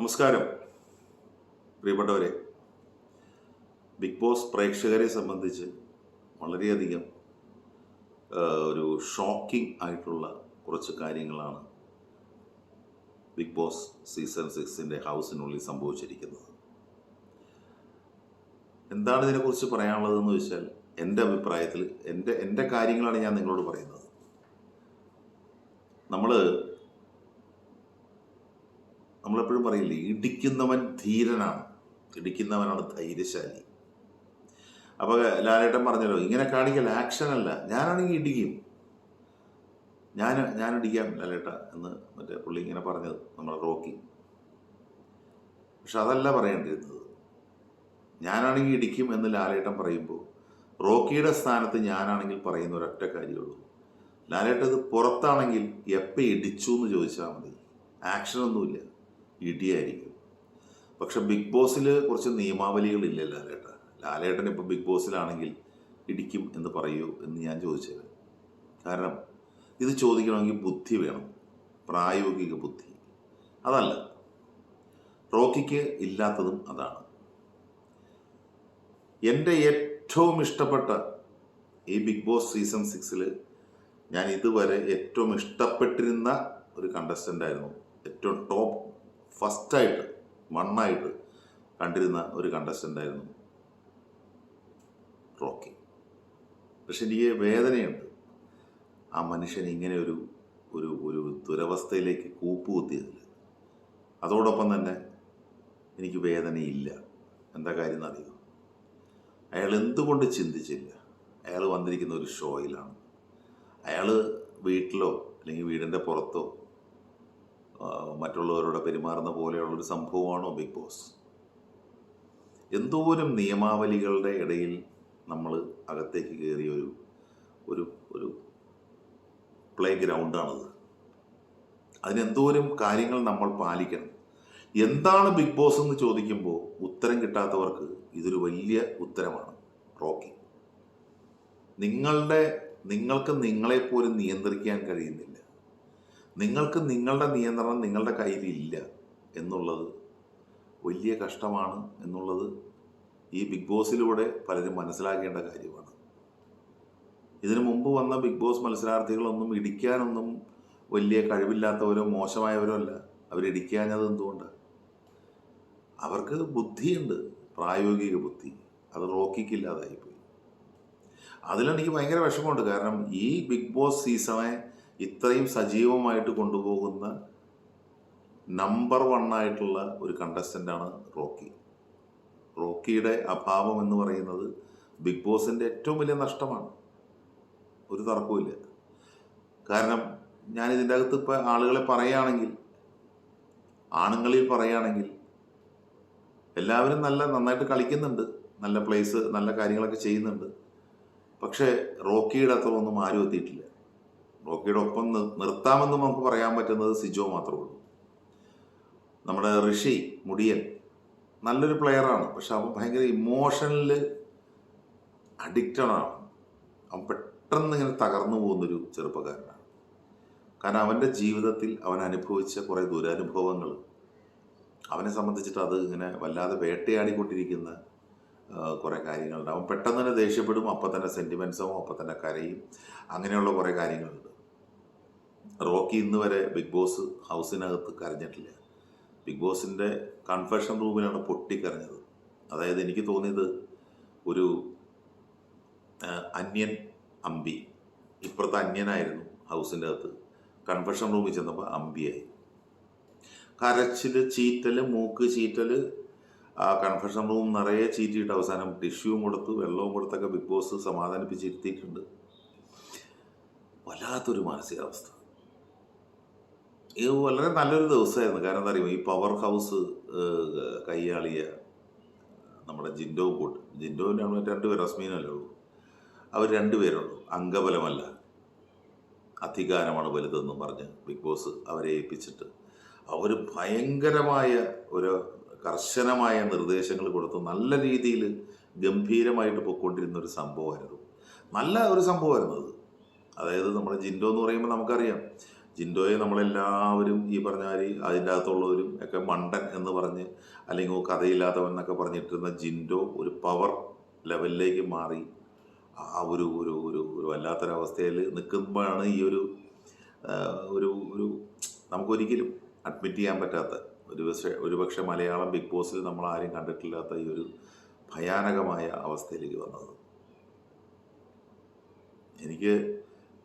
നമസ്കാരം. പ്രിയപ്പെട്ടവരെ big boss പ്രേക്ഷകരെ സംബന്ധിച്ച് വളരെയധികം ഒരു ഷോക്കിംഗ് ആയിട്ടുള്ള കുറച്ച് കാര്യങ്ങളാണ് ബിഗ് ബോസ് സീസൺ സിക്സിന്റെ ഹൗസിനുള്ളിൽ സംഭവിച്ചിരിക്കുന്നത്. എന്താണ് ഇതിനെക്കുറിച്ച് പറയാനുള്ളതെന്ന് വെച്ചാൽ എന്റെ അഭിപ്രായത്തിൽ എന്റെ എന്റെ കാര്യങ്ങളാണ് ഞാൻ നിങ്ങളോട് പറയുന്നത്. നമ്മൾ നമ്മളെപ്പോഴും പറയില്ലേ ഇടിക്കുന്നവൻ ധീരനാണ്. ഇടിക്കുന്നവനാണ് ധൈര്യശാലി. അപ്പോൾ ലാലേട്ടൻ പറഞ്ഞല്ലോ ഇങ്ങനെ കാണിക്കൽ ആക്ഷൻ അല്ല ഞാനാണെങ്കിൽ ഇടിക്കും. ഞാൻ ഞാൻ ഇടിക്കാം ലാലേട്ട എന്ന് മറ്റേ പുള്ളി ഇങ്ങനെ പറഞ്ഞത് നമ്മുടെ റോക്കി. പക്ഷെ അതല്ല പറയേണ്ടിയിരുന്നത്. ഞാനാണെങ്കിൽ ഇടിക്കും എന്ന് ലാലേട്ടൻ പറയുമ്പോൾ റോക്കിയുടെ സ്ഥാനത്ത് ഞാനാണെങ്കിൽ പറയുന്ന ഒരൊറ്റ കാര്യമുള്ളൂ. ലാലേട്ടൻ ഇത് പുറത്താണെങ്കിൽ എപ്പോൾ ഇടിച്ചു എന്ന് ചോദിച്ചാൽ മതി. ആക്ഷനൊന്നുമില്ല. ഇടിയായിരിക്കും. പക്ഷെ ബിഗ് ബോസിൽ കുറച്ച് നിയമാവലികളില്ല ലാലേട്ട. ലാലേട്ടൻ ഇപ്പോൾ ബിഗ് ബോസിലാണെങ്കിൽ ഇടിക്കും എന്ന് പറയൂ എന്ന് ഞാൻ ചോദിച്ചത്. കാരണം ഇത് ചോദിക്കണമെങ്കിൽ ബുദ്ധി വേണം. പ്രായോഗിക ബുദ്ധി. അതല്ല. റോക്കിക്ക് ഇല്ലാത്തതും അതാണ്. എന്റെ ഏറ്റവും ഇഷ്ടപ്പെട്ട ഈ ബിഗ് ബോസ് സീസൺ സിക്സിൽ ഞാൻ ഇതുവരെ ഏറ്റവും ഇഷ്ടപ്പെട്ടിരുന്ന ഒരു കണ്ടസ്റ്റന്റ് ആയിരുന്നു. ഏറ്റവും ടോപ്പ് ഫസ്റ്റായിട്ട് മണ്ണായിട്ട് കണ്ടിരുന്ന ഒരു കണ്ടസ്റ്റന്റ് ആയിരുന്നു റോക്കി. പക്ഷെ എനിക്ക് വേദനയുണ്ട്. ആ മനുഷ്യൻ ഇങ്ങനെ ഒരു ഒരു ഒരു ദുരവസ്ഥയിലേക്ക് കൂപ്പുകുത്തിയതിൽ. അതോടൊപ്പം തന്നെ എനിക്ക് വേദനയില്ല. എന്താ കാര്യം എന്നറിയോ? അയാൾ എന്തുകൊണ്ട് ചിന്തിച്ചില്ല? അയാൾ വന്നിരിക്കുന്ന ഒരു ഷോയിലാണ്. അയാൾ വീട്ടിലോ അല്ലെങ്കിൽ വീടിന്റെ പുറത്തോ മറ്റുള്ളവരോട് പെരുമാറുന്ന പോലെയുള്ളൊരു സംഭവമാണോ ബിഗ് ബോസ്? എന്തോരം നിയമാവലികളുടെ ഇടയിൽ നമ്മൾ അകത്തേക്ക് കയറിയ ഒരു ഒരു ഒരു പ്ലേ ഗ്രൗണ്ടാണത് അതിനെന്തോരം കാര്യങ്ങൾ നമ്മൾ പാലിക്കണം? എന്താണ് ബിഗ് ബോസ് എന്ന് ചോദിക്കുമ്പോൾ ഉത്തരം കിട്ടാത്തവർക്ക് ഇതൊരു വലിയ ഉത്തരമാണ്. റോക്കി. നിങ്ങളുടെ നിങ്ങൾക്ക് നിങ്ങളെപ്പോലും നിയന്ത്രിക്കാൻ കഴിയുന്നില്ല. നിങ്ങൾക്ക് നിങ്ങളുടെ നിയന്ത്രണം നിങ്ങളുടെ കയ്യിലില്ല എന്നുള്ളത് വലിയ കഷ്ടമാണ് എന്നുള്ളത് ഈ ബിഗ് ബോസിലൂടെ പലരും മനസ്സിലാക്കേണ്ട കാര്യമാണ്. ഇതിനു മുമ്പ് വന്ന ബിഗ് ബോസ് മത്സരാർത്ഥികളൊന്നും ഇടിക്കാനൊന്നും വലിയ കഴിവില്ലാത്തവരോ മോശമായവരോ അല്ല. അവരിടിക്കാഞ്ഞത് എന്തുകൊണ്ടാണ് അവർക്ക് ബുദ്ധിയുണ്ട് പ്രായോഗിക ബുദ്ധി. അത് റോക്കിക്കില്ലാതായിപ്പോയി. അതിലെനിക്ക് ഭയങ്കര വിഷമമുണ്ട്. കാരണം ഈ ബിഗ് ബോസ് സീസണെ ഇത്രയും സജീവമായിട്ട് കൊണ്ടുപോകുന്ന നമ്പർ വൺ ആയിട്ടുള്ള ഒരു കണ്ടസ്റ്റന്റാണ് റോക്കി. റോക്കിയുടെ അഭാവം എന്ന് പറയുന്നത് ബിഗ് ബോസിന്റെ ഏറ്റവും വലിയ നഷ്ടമാണ്. ഒരു തർക്കവുമില്ല കാരണം ഞാൻ ഇതിന്റെ അകത്ത് ഇപ്പോൾ ആളുകളെ പറയുകയാണെങ്കിൽ ആണുങ്ങളിൽ പറയുകയാണെങ്കിൽ എല്ലാവരും നല്ല നന്നായിട്ട് കളിക്കുന്നുണ്ട് നല്ല പ്ലേസ് നല്ല കാര്യങ്ങളൊക്കെ ചെയ്യുന്നുണ്ട്. പക്ഷേ റോക്കിയുടെ അത്ര ഒന്നും ആരും എത്തിയിട്ടില്ല. റോക്കിയുടെ ഒപ്പം നിർത്താമെന്ന് നമുക്ക് പറയാൻ പറ്റുന്നത് സിജോ മാത്രമേ ഉള്ളൂ. നമ്മുടെ ഋഷി മുടിയൻ നല്ലൊരു പ്ലെയറാണ് പക്ഷെ അവൻ ഭയങ്കര ഇമോഷണൽ അഡിക്റ്റഡ് ആണ്. അവൻ പെട്ടെന്ന് ഇങ്ങനെ തകർന്നു പോകുന്നൊരു ചെറുപ്പക്കാരനാണ്. കാരണം അവന്റെ ജീവിതത്തിൽ അവൻ അനുഭവിച്ച കുറേ ദുരനുഭവങ്ങൾ അവനെ സംബന്ധിച്ചിട്ട് അത് ഇങ്ങനെ വല്ലാതെ വേട്ടയാടിക്കൊണ്ടിരിക്കുന്ന കുറേ കാര്യങ്ങളുണ്ട്. അവൻ പെട്ടെന്ന് തന്നെ ദേഷ്യപ്പെടും അപ്പം തന്നെ സെന്റിമെൻസും അപ്പം തന്നെ കരയും അങ്ങനെയുള്ള കുറേ കാര്യങ്ങളുണ്ട്. റോക്കി ഇന്ന് വരെ ബിഗ് ബോസ് ഹൗസിനകത്ത് കരഞ്ഞിട്ടില്ല. ബിഗ് ബോസിന്റെ കൺഫെഷൻ റൂമിലാണ് പൊട്ടിക്കരഞ്ഞത് അതായത് എനിക്ക് തോന്നിയത് ഒരു അന്യൻ അമ്പി ഇപ്പുറത്തെ അന്യനായിരുന്നു ഹൗസിന്റെ അകത്ത് കൺഫെഷൻ റൂമിൽ ചെന്നപ്പോൾ അമ്പിയായി. കരച്ചിൽ ചീറ്റൽ മൂക്ക് ചീറ്റൽ ആ കൺഫെഷൻ റൂം നിറയെ ചീറ്റിയിട്ട് അവസാനം ടിഷ്യൂവും കൊടുത്ത് വെള്ളവും കൊടുത്തൊക്കെ ബിഗ് ബോസ് സമാധാനിപ്പിച്ചിരുത്തിയിട്ടുണ്ട്. വല്ലാത്തൊരു മാനസികാവസ്ഥ. ഇത് വളരെ നല്ലൊരു ദിവസമായിരുന്നു. കാരണം എന്താ അറിയുമോ? ഈ പവർ ഹൗസ് കൈയാളിയ നമ്മുടെ ജിൻഡോ കൂട്ട്. ജിൻഡോവിനാണ് രണ്ടുപേർ റസ്മീനല്ലേ ഉള്ളൂ. അവർ രണ്ടുപേരുള്ളൂ അംഗബലമല്ല. അധികാരമാണ് വലുതെന്നും പറഞ്ഞ് ബിഗ് ബോസ് അവരെ ഏൽപ്പിച്ചിട്ട്. അവർ ഭയങ്കരമായ ഒരു കർശനമായ നിർദ്ദേശങ്ങൾ കൊടുത്ത് നല്ല രീതിയിൽ ഗംഭീരമായിട്ട് പൊയ്ക്കൊണ്ടിരുന്ന ഒരു സംഭവമായിരുന്നു. നല്ല ഒരു സംഭവമായിരുന്നു അത്. അതായത് നമ്മുടെ ജിൻഡോ എന്ന് പറയുമ്പോൾ നമുക്കറിയാം. ജിൻഡോയെ നമ്മളെല്ലാവരും ഈ പറഞ്ഞ മാതിരി അതിന്റെ അകത്തുള്ളവരും ഒക്കെ മണ്ടൻ എന്ന് പറഞ്ഞ് അല്ലെങ്കിൽ കഥയില്ലാത്തവൻ എന്നൊക്കെ പറഞ്ഞിട്ടിരുന്ന ജിൻഡോ ഒരു പവർ ലെവലിലേക്ക് മാറി. ആ ഒരു ഒരു ഒരു ഒരു വല്ലാത്തൊരവസ്ഥയിൽ നിൽക്കുമ്പോഴാണ് ഈ ഒരു ഒരു ഒരു നമുക്കൊരിക്കലും അഡ്മിറ്റ് ചെയ്യാൻ പറ്റാത്ത ഒരു പക്ഷേ ഒരു പക്ഷേ മലയാളം ബിഗ് ബോസിൽ നമ്മൾ ആരും കണ്ടിട്ടില്ലാത്ത ഈ ഒരു ഭയാനകമായ അവസ്ഥയിലേക്ക് വന്നത്. എനിക്ക്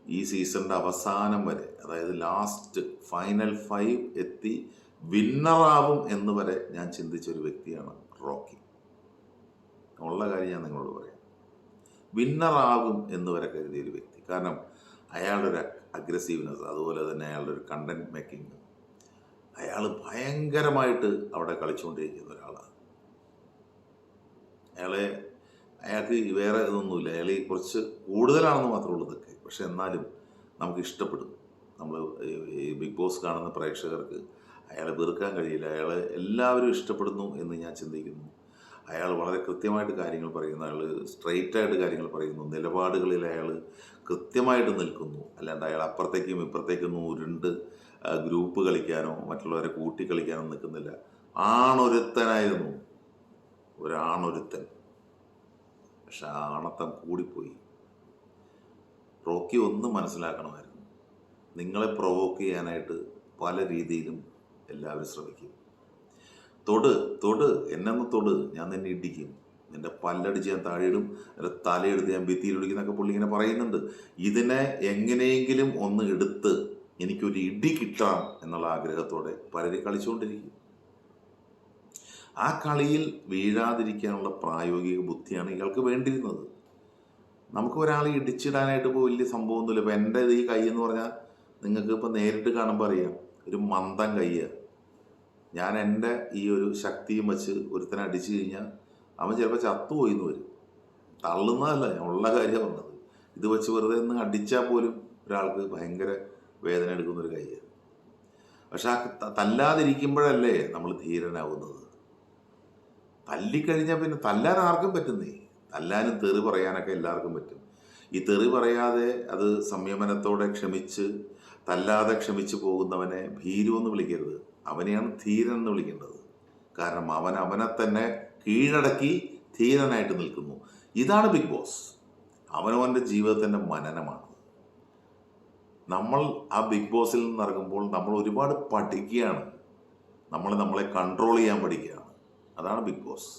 ഈ സീസണിന്റെ അവസാനം വരെ അതായത് ലാസ്റ്റ് ഫൈനൽ ഫൈവ് എത്തി വിന്നറാവും എന്ന് വരെ ഞാൻ ചിന്തിച്ച ഒരു വ്യക്തിയാണ് റോക്കി. ഉള്ള കാര്യം ഞാൻ നിങ്ങളോട് പറയാം. വിന്നറാകും എന്ന് വരെ കരുതിയ ഒരു വ്യക്തി. കാരണം അയാളുടെ ഒരു അഗ്രസീവ്നെസ് അതുപോലെ തന്നെ അയാളുടെ ഒരു കണ്ടന്റ് മേക്കിംഗ് അയാൾ ഭയങ്കരമായിട്ട് അവിടെ കളിച്ചുകൊണ്ടിരിക്കുന്ന ഒരാളാണ്. അയാളെ അയാൾക്ക് വേറെ ഇതൊന്നുമില്ല. അയാൾ ഈ കുറച്ച് കൂടുതലാണെന്ന് മാത്രമേ ഉള്ളൂ ഇതൊക്കെ. പക്ഷെ എന്നാലും നമുക്ക് ഇഷ്ടപ്പെടുന്നു നമ്മൾ ഈ ബിഗ് ബോസ് കാണുന്ന പ്രേക്ഷകർക്ക് അയാളെ വെറുക്കാൻ കഴിയില്ല. അയാൾ എല്ലാവരും ഇഷ്ടപ്പെടുന്നു എന്ന് ഞാൻ ചിന്തിക്കുന്നു. അയാൾ വളരെ കൃത്യമായിട്ട് കാര്യങ്ങൾ പറയുന്നു. അയാൾ സ്ട്രെയിറ്റ് ആയിട്ട് കാര്യങ്ങൾ പറയുന്നു. നിലപാടുകളിൽ അയാൾ കൃത്യമായിട്ട് നിൽക്കുന്നു. അല്ലാണ്ട് അയാൾ അപ്പുറത്തേക്കും ഇപ്പുറത്തേക്കും ഉരുണ്ട് ഗ്രൂപ്പ് കളിക്കാനോ മറ്റുള്ളവരെ കൂട്ടി കളിക്കാനോ നിൽക്കുന്നില്ല. ആണൊരുത്തനായിരുന്നു. ഒരാണൊരുത്തൻ. ആണത്തം കൂടിപ്പോയി. റോക്കി ഒന്ന് മനസ്സിലാക്കണമായിരുന്നു. നിങ്ങളെ പ്രൊവോക്ക് ചെയ്യാനായിട്ട് പല രീതിയിലും എല്ലാവരും ശ്രമിക്കും. തൊട് തൊട് എന്നൊന്ന് തൊട് ഞാൻ നിന്നെ ഇടിക്കും. നിന്റെ പല്ലടിച്ച് ഞാൻ താഴെയിടും എന്റെ തലയെടുത്ത് ഞാൻ ഭിത്തിയിൽ ഇടിക്കുന്നൊക്കെ പുള്ളി ഇങ്ങനെ പറയുന്നുണ്ട്. ഇതിനെ എങ്ങനെയെങ്കിലും ഒന്ന് എടുത്ത് എനിക്കൊരു ഇടി കിട്ടാം എന്നുള്ള ആഗ്രഹത്തോടെ പലരും കളിച്ചുകൊണ്ടിരിക്കും. ആ കളിയിൽ വീഴാതിരിക്കാനുള്ള പ്രായോഗിക ബുദ്ധിയാണ് ഇയാൾക്ക് വേണ്ടിയിരുന്നത്. നമുക്ക് ഒരാളെ ഇടിച്ചിടാനായിട്ട് ഇപ്പോൾ വലിയ സംഭവമൊന്നുമില്ല. ഇപ്പം എന്റെ ഈ കൈ എന്ന് പറഞ്ഞാൽ നിങ്ങൾക്ക് ഇപ്പോൾ നേരിട്ട് കാണുമ്പോൾ അറിയാം. ഒരു മന്ദം കയ്യ ഞാൻ എന്റെ ഈ ഒരു ശക്തിയും വെച്ച് ഒരുത്തനെ അടിച്ചു കഴിഞ്ഞാൽ അവൻ ചിലപ്പോൾ ചത്തുപോയി എന്ന് വരും. തള്ളുന്നതല്ല ഞാൻ ഉള്ള കാര്യം പറഞ്ഞത്. ഇത് വെച്ച് വെറുതെ ഒന്ന് അടിച്ചാൽ പോലും ഒരാൾക്ക് ഭയങ്കര വേദന എടുക്കുന്ന ഒരു കൈയാണ്. പക്ഷെ ആ തല്ലാതിരിക്കുമ്പോഴല്ലേ നമ്മൾ ധീരനാവുന്നത്? തല്ലിക്കഴിഞ്ഞാൽ പിന്നെ തല്ലാൻ ആർക്കും പറ്റുന്നേ? തല്ലാനും തെറി പറയാനൊക്കെ എല്ലാവർക്കും പറ്റും. ഈ തെറി പറയാതെ അത് സംയമനത്തോടെ ക്ഷമിച്ച് തല്ലാതെ ക്ഷമിച്ചു പോകുന്നവനെ ഭീരു എന്ന് വിളിക്കരുത്. അവനെയാണ് ധീരൻ എന്ന് വിളിക്കേണ്ടത്. കാരണം അവൻ അവനെ തന്നെ കീഴടക്കി ധീരനായിട്ട് നിൽക്കുന്നു. ഇതാണ് ബിഗ് ബോസ്. അവനവന്റെ ജീവിതത്തിന്റെ മനനമാണ്. നമ്മൾ ആ ബിഗ് ബോസിൽ നിന്ന് ഇറങ്ങുമ്പോൾ നമ്മൾ ഒരുപാട് പഠിക്കുകയാണ്. നമ്മൾ നമ്മളെ കൺട്രോൾ ചെയ്യാൻ പഠിക്കുകയാണ്. അതാണ് ബിഗ് ബോസ്.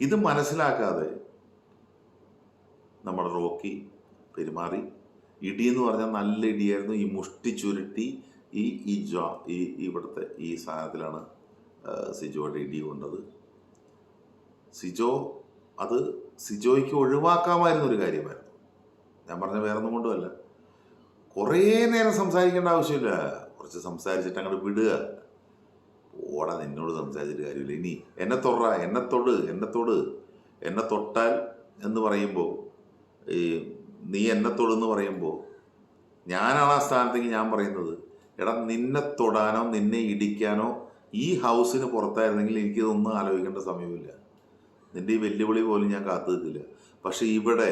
ഇത് മനസ്സിലാക്കാതെ നമ്മൾ റോക്കി പെരുമാറി. ഇടി എന്ന് പറഞ്ഞാൽ നല്ല ഇടിയായിരുന്നു. ഈ മുഷ്ടി ചുരുട്ടി ഈ ഈ ജോ ഈ ഇവിടുത്തെ ഈ സാധനത്തിലാണ് സിജോയുടെ ഇടി കൊണ്ടത്. സിജോ അത് സിജോയ്ക്ക് ഒഴിവാക്കാമായിരുന്ന ഒരു കാര്യമായിരുന്നു. ഞാൻ പറഞ്ഞ വേറെ ഒന്നും കൊണ്ടുമല്ല. കുറേ നേരം സംസാരിക്കേണ്ട ആവശ്യമില്ല. കുറച്ച് സംസാരിച്ചിട്ട് അങ്ങോട്ട് വിടുക. ഓടാ നിന്നോട് സംസാരിച്ചിട്ട് കാര്യമില്ല. ഇനി എന്നെ തൊറ എന്നെ തൊട് എന്നെ തൊട് എന്നെ തൊട്ടാൽ എന്ന് പറയുമ്പോൾ ഈ നീ എന്നെ തൊടുന്ന് പറയുമ്പോൾ ഞാനാണ് ആ സ്ഥാനത്തേക്ക് ഞാൻ പറയുന്നത്. എടാ നിന്നെ തൊടാനോ നിന്നെ ഇടിക്കാനോ ഈ ഹൗസിന് പുറത്തായിരുന്നെങ്കിൽ എനിക്കിതൊന്നും ആലോചിക്കേണ്ട സമയമില്ല നിന്റെ ഈ വെല്ലുവിളി പോലും ഞാൻ കാത്തു നിൽക്കില്ല. പക്ഷെ ഇവിടെ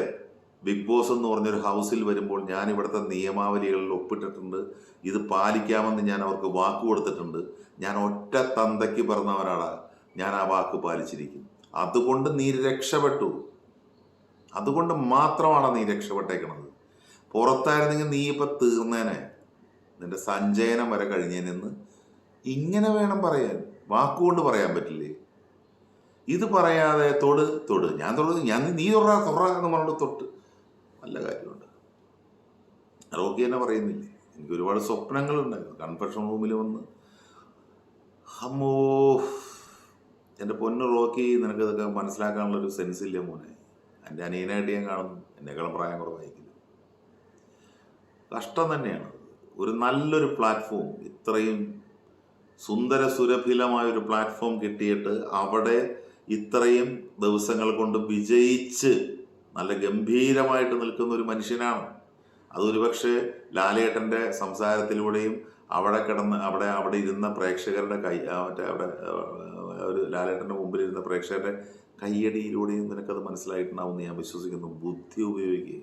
ബിഗ് ബോസ് എന്ന് പറഞ്ഞൊരു ഹൗസിൽ വരുമ്പോൾ ഞാൻ ഇവിടുത്തെ നിയമാവലികളിൽ ഒപ്പിട്ടിട്ടുണ്ട്. ഇത് പാലിക്കാമെന്ന് ഞാൻ അവർക്ക് വാക്ക് കൊടുത്തിട്ടുണ്ട്. ഞാൻ ഒറ്റ തന്തയ്ക്ക് പറഞ്ഞവരാടാ ഞാൻ ആ വാക്ക് പാലിച്ചിരിക്കും അതുകൊണ്ട് നീ രക്ഷപ്പെട്ടു. അതുകൊണ്ട് മാത്രമാണ് നീ രക്ഷപ്പെട്ടേക്കണത്. പുറത്തായിരുന്നെങ്കിൽ നീ ഇപ്പം തീർന്നേനെ. നിന്റെ സഞ്ചയനം വരെ കഴിഞ്ഞേനെന്ന് ഇങ്ങനെ വേണം പറയാൻ. വാക്കുകൊണ്ട് പറയാൻ പറ്റില്ലേ? ഇത് പറയാതെ തൊട് തൊട്. ഞാൻ തൊടുന്നു ഞാൻ നീ തൊറ തൊറ എന്ന് പറഞ്ഞിട്ട് തൊട്ട്. നല്ല കാര്യമുണ്ട്. റോക്കി തന്നെ പറയുന്നില്ലേ? എനിക്ക് ഒരുപാട് സ്വപ്നങ്ങളുണ്ടായിരുന്നു കൺഫെഷൻ റൂമിൽ വന്ന് അമ്മോ എന്റെ പൊന്ന് റോക്കി നിനക്ക് ഇതൊക്കെ മനസ്സിലാക്കാനുള്ള ഒരു സെൻസ് ഇല്ല മോനെ. എന്റെ അനിയനായിട്ട് ഞാൻ കാണുന്നു എന്നെക്കാളും പ്രായം കുറവായിരിക്കില്ല. കഷ്ടം തന്നെയാണ്. ഒരു നല്ലൊരു പ്ലാറ്റ്ഫോം ഇത്രയും സുന്ദര സുരഭിലമായ ഒരു പ്ലാറ്റ്ഫോം കിട്ടിയിട്ട് അവിടെ ഇത്രയും ദിവസങ്ങൾ കൊണ്ട് വിജയിച്ച് നല്ല ഗംഭീരമായിട്ട് നിൽക്കുന്ന ഒരു മനുഷ്യനാണ്. അതൊരു പക്ഷേ ലാലേട്ടന്റെ സംസാരത്തിലൂടെയും അവിടെ കിടന്ന് അവിടെ അവിടെ ഇരുന്ന പ്രേക്ഷകരുടെ കൈ മറ്റേ അവിടെ ഒരു ലാലേട്ടന്റെ മുമ്പിൽ ഇരുന്ന പ്രേക്ഷകരുടെ കയ്യടിയിലൂടെയും നിനക്കത് മനസ്സിലായിട്ടുണ്ടാവും ഞാൻ വിശ്വസിക്കുന്നു. ബുദ്ധി ഉപയോഗിക്കുക.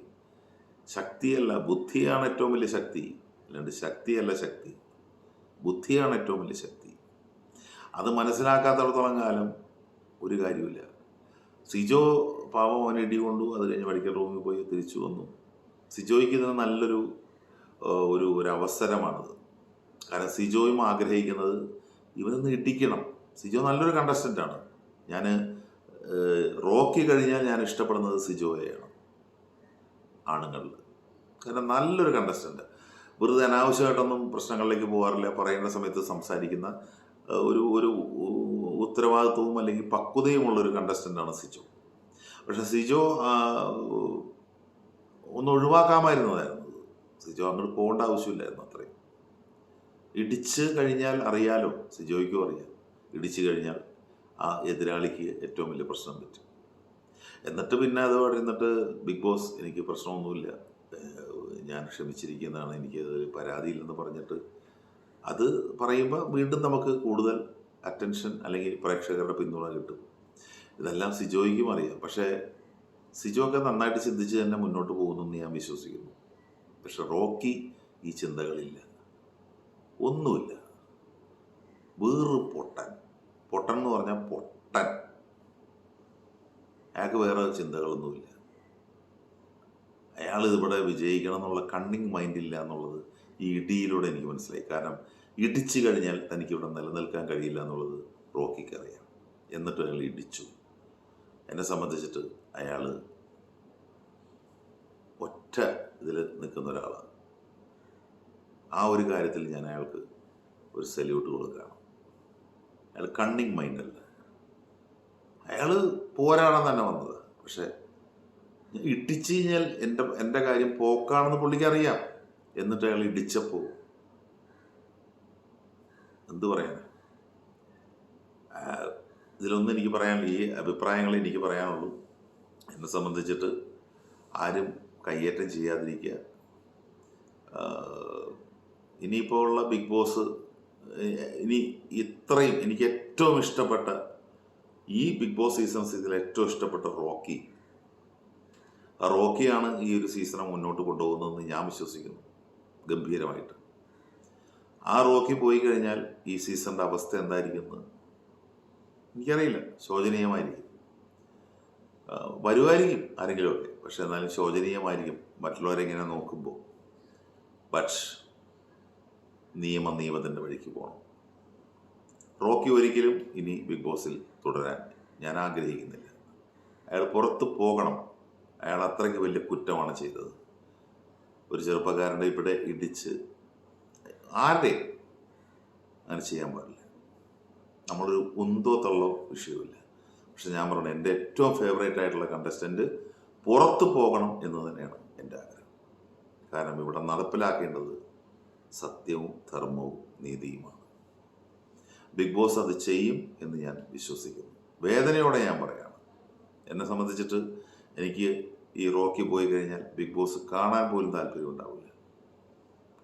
ശക്തിയല്ല ബുദ്ധിയാണ് ഏറ്റവും വലിയ ശക്തി. അല്ലാണ്ട് ശക്തിയല്ല ശക്തി. ബുദ്ധിയാണ് ഏറ്റവും വലിയ ശക്തി. അത് മനസ്സിലാക്കാത്തടത്തോളം കാലം ഒരു കാര്യമില്ല സിജോ പാവം അവൻ ഇടി കൊണ്ടു അത് കഴിഞ്ഞ് മെഡിക്കൽ റൂമിൽ പോയി തിരിച്ചു വന്നു. സിജോയ്ക്ക് ഇതിന് നല്ലൊരു ഒരു ഒരു അവസരമാണത്. കാരണം സിജോയും ആഗ്രഹിക്കുന്നത് ഇവനൊന്ന് ഇടിക്കണം സിജോ നല്ലൊരു കണ്ടസ്റ്റന്റാണ് ഞാൻ റോക്കി കഴിഞ്ഞാൽ ഞാൻ ഇഷ്ടപ്പെടുന്നത് സിജോയെയാണ്. ആണുങ്ങളിൽ. കാരണം നല്ലൊരു കണ്ടസ്റ്റന്റ് വെറുതെ അനാവശ്യമായിട്ടൊന്നും പ്രശ്നങ്ങളിലേക്ക് പോകാറില്ല. പറയേണ്ട സമയത്ത് സംസാരിക്കുന്ന ഒരു ഒരു ഉത്തരവാദിത്വവും അല്ലെങ്കിൽ പക്വതയുമുള്ള ഒരു കണ്ടസ്റ്റന്റാണ് സിജോ. പക്ഷെ സിജോ ഒന്ന് ഒഴിവാക്കാമായിരുന്നതായിരുന്നു സിജോ അങ്ങോട്ട് പോകേണ്ട ആവശ്യമില്ലായിരുന്നു അത്രയും. ഇടിച്ച് കഴിഞ്ഞാൽ അറിയാലോ സിജോയ്ക്കും അറിയാം. ഇടിച്ചു കഴിഞ്ഞാൽ ആ എതിരാളിക്ക് ഏറ്റവും വലിയ പ്രശ്നം പറ്റും. എന്നിട്ട് പിന്നെ അത് പറയുന്നിട്ട് ബിഗ് ബോസ് എനിക്ക് പ്രശ്നമൊന്നുമില്ല. ഞാൻ ക്ഷമിച്ചിരിക്കുന്നതാണ് എനിക്ക് പരാതിയില്ലെന്ന് പറഞ്ഞിട്ട്. അത് പറയുമ്പോൾ വീണ്ടും നമുക്ക് കൂടുതൽ അറ്റൻഷൻ അല്ലെങ്കിൽ പ്രേക്ഷകരുടെ പിന്തുണ കിട്ടും. ഇതെല്ലാം സിജോയ്ക്കും അറിയാം. പക്ഷേ സിജോയ്ക്ക് നന്നായിട്ട് ചിന്തിച്ച് തന്നെ മുന്നോട്ട് പോകുന്നെന്ന് ഞാൻ വിശ്വസിക്കുന്നു. പക്ഷെ റോക്കി ഈ ചിന്തകളില്ല. ഒന്നുമില്ല. വേറൊരു പൊട്ടൻ. പൊട്ടൻ എന്ന് പറഞ്ഞാൽ പൊട്ടൻ. അയാൾക്ക് വേറെ ചിന്തകളൊന്നുമില്ല. അയാൾ ഇവിടെ വിജയിക്കണം എന്നുള്ള കണ്ണിങ് മൈൻഡ് ഇല്ല എന്നുള്ളത് ഈ ഇടിയിലൂടെ എനിക്ക് മനസ്സിലായി. കാരണം ഇടിച്ചു കഴിഞ്ഞാൽ തനിക്കിവിടെ നിലനിൽക്കാൻ കഴിയില്ല എന്നുള്ളത് റോക്കിക്കറിയാം. എന്നിട്ട് അയാൾ ഇടിച്ചു. എന്നെ സംബന്ധിച്ചിട്ട് അയാൾ ഒറ്റ ഇതിൽ നിൽക്കുന്ന ഒരാളാണ്. ആ ഒരു കാര്യത്തിൽ ഞാൻ അയാൾക്ക് ഒരു സല്യൂട്ട് കൊടുക്കുകയാണ്. അയാൾ കണ്ണിങ് മൈൻഡല്ല അയാൾ പോരാടാൻ തന്നെ വന്നത്. പക്ഷേ ഇടിച്ചു കഴിഞ്ഞാൽ എന്റെ എന്റെ കാര്യം പോക്കാണെന്ന് പുള്ളിക്ക് അറിയാം. എന്നിട്ട് അയാൾ ഇടിച്ചപ്പോൾ എന്തു പറയാൻ ഇതിലൊന്നും എനിക്ക് പറയാൻ ഈ അഭിപ്രായങ്ങൾ എനിക്ക് പറയാനുള്ളൂ. എന്നെ സംബന്ധിച്ചിട്ട് ആരും കയ്യേറ്റം ചെയ്യാതിരിക്കുക. ഇനിയിപ്പോൾ ഉള്ള ബിഗ് ബോസ് ഇനി ഇത്രയും എനിക്ക് ഏറ്റവും ഇഷ്ടപ്പെട്ട ഈ ബിഗ് ബോസ് സീസൺസ് ഇതിൽ ഏറ്റവും ഇഷ്ടപ്പെട്ട റോക്കി. റോക്കിയാണ് ഈ ഒരു സീസണെ മുന്നോട്ട് കൊണ്ടുപോകുന്നതെന്ന് ഞാൻ വിശ്വസിക്കുന്നു. ഗംഭീരമായിട്ട്. ആ റോക്കി പോയി കഴിഞ്ഞാൽ ഈ സീസണിന്റെ അവസ്ഥ എന്തായിരിക്കും എന്ന് എനിക്കറിയില്ല. ശോചനീയമായിരിക്കും. വരുമായിരിക്കും ആരെങ്കിലുമൊക്കെ. പക്ഷെ എന്നാലും ശോചനീയമായിരിക്കും. മറ്റുള്ളവരെ ഇങ്ങനെ നോക്കുമ്പോൾ. ബട്ട് നിയമ നിയമത്തിന്റെ വഴിക്ക് പോകണം. റോക്കി ഒരിക്കലും ഇനി ബിഗ് ബോസിൽ തുടരാൻ ഞാൻ ആഗ്രഹിക്കുന്നില്ല. അയാൾ പുറത്ത് പോകണം. അയാൾ അത്രയ്ക്ക് വലിയ കുറ്റമാണ് ചെയ്തത്. ഒരു ചെറുപ്പക്കാരന്റെ ഇവിടെ ഇടിച്ച് ആരുടെയും അങ്ങനെ ചെയ്യാൻ പാടില്ല. നമ്മളൊരു ഉന്തോ തള്ളോ വിഷയമില്ല പക്ഷെ ഞാൻ പറഞ്ഞു എന്റെ ഏറ്റവും ഫേവറേറ്റ് ആയിട്ടുള്ള കണ്ടസ്റ്റന്റ് പുറത്ത് പോകണം എന്ന് തന്നെയാണ് എന്റെ ആഗ്രഹം. കാരണം ഇവിടെ നടപ്പിലാക്കേണ്ടത് സത്യവും ധർമ്മവും നീതിയുമാണ്. ബിഗ് ബോസ് അത് ചെയ്യും എന്ന് ഞാൻ വിശ്വസിക്കുന്നു. വേദനയോടെ ഞാൻ പറയാണ്. എന്നെ സംബന്ധിച്ചിട്ട് എനിക്ക് ഈ റോക്കി പോയി കഴിഞ്ഞാൽ ബിഗ് ബോസ് കാണാൻ പോലും താല്പര്യം ഉണ്ടാവില്ല.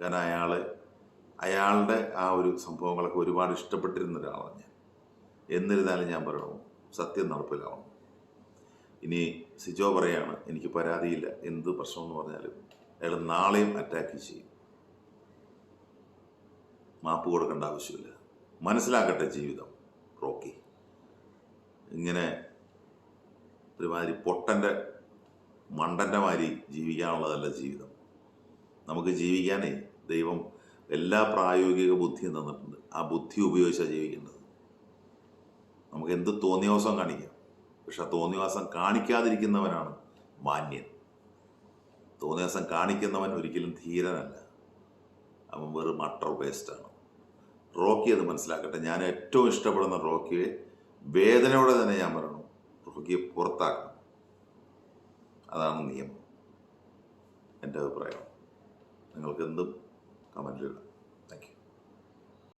കാരണം അയാളെ അയാളുടെ ആ ഒരു സംഭവങ്ങളൊക്കെ ഒരുപാട് ഇഷ്ടപ്പെട്ടിരുന്ന ഒരാളാണ് ഞാൻ. എന്നിരുന്നാലും ഞാൻ പറയണു സത്യം നടപ്പിലാവണം. ഇനി സിജോ പറയാണ് എനിക്ക് പരാതിയില്ല എന്ത് പ്രശ്നമെന്ന് പറഞ്ഞാലും അയാൾ നാളെയും അറ്റാക്ക് ചെയ്യും. മാപ്പ് കൊടുക്കേണ്ട ആവശ്യമില്ല. മനസ്സിലാക്കട്ടെ ജീവിതം റോക്കി. ഇങ്ങനെ ഒരുമാതിരി പൊട്ടന്റെ മണ്ടന്റെ മാതിരി ജീവിക്കാനുള്ളതല്ല ജീവിതം. നമുക്ക് ജീവിക്കാനേ ദൈവം എല്ലാ പ്രായോഗിക ബുദ്ധിയും തന്നിട്ടുണ്ട്. ആ ബുദ്ധി ഉപയോഗിച്ചാണ് ജീവിക്കേണ്ടത്. നമുക്ക് എന്ത് തോന്നിയവാസം കാണിക്കാം? പക്ഷെ തോന്നിയവാസം കാണിക്കാതിരിക്കുന്നവനാണ് മാന്യൻ. തോന്നിയവാസം കാണിക്കുന്നവൻ ഒരിക്കലും ധീരനല്ല. അവൻ വെറും മട്ടർ വേസ്റ്റാണ് റോക്കി അത് മനസ്സിലാക്കട്ടെ. ഞാൻ ഏറ്റവും ഇഷ്ടപ്പെടുന്ന റോക്കിയെ വേദനയോടെ തന്നെ ഞാൻ പറയണം. റോക്കിയെ പുറത്താക്കണം. അതാണ് നിയമം. എന്റെ അഭിപ്രായം. നിങ്ങൾക്ക് എന്തും കമന്റിലിടാം